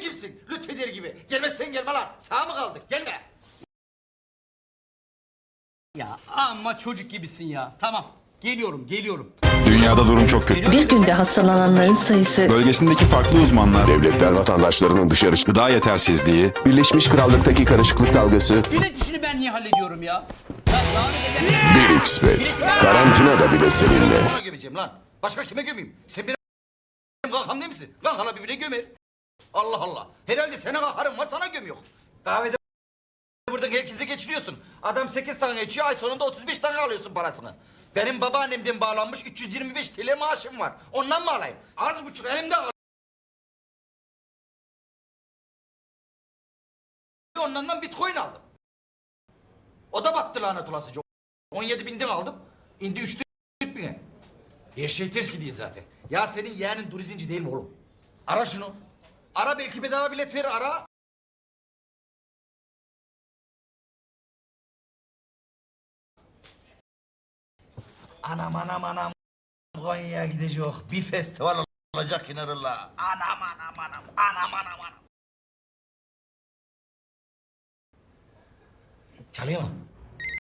Kimsin? Lütfeder gibi. Gelmezsen gelme lan. Sağ mı kaldık? Gelme. Ya amma çocuk gibisin ya. Tamam. Geliyorum, geliyorum. Dünyada durum çok kötü. Bir günde hastalananların sayısı Bölgesindeki farklı uzmanlar Devletler vatandaşlarının dışarı gıda yetersizliği, Birleşmiş Krallık'taki karışıklık dalgası Yine dişini ben niye hallediyorum ya? Kadar... 1xbet. Karantina da bile seninle. Başka kime gömeyim? Sen benim kankam değil misin? Kankana birbirine gömer. Allah Allah. Herhalde senin kankarın var sana gömüyor. Kahvede buradan herkese geçiriyorsun. Adam 8 tane içiyor ay sonunda 35 tane alıyorsun parasını. Benim babaannemden bağlanmış 325 TL maaşım var. Ondan mı alayım? Az buçuk elimde kal. Ondan da bitcoin aldım. O da battı lanet olasıca. 17 binden aldım. İndi 3 bine. Her şey ters gidiyor zaten. Ya senin yeğenin durizinci değil mi oğlum? Ara şunu. Ara belki bedava bilet verir ara. Anam anam anam. Konya'ya gidecek. Bir festival olacak kenarında. Anam anam anam. Anam anam anam. Çalıyor mu?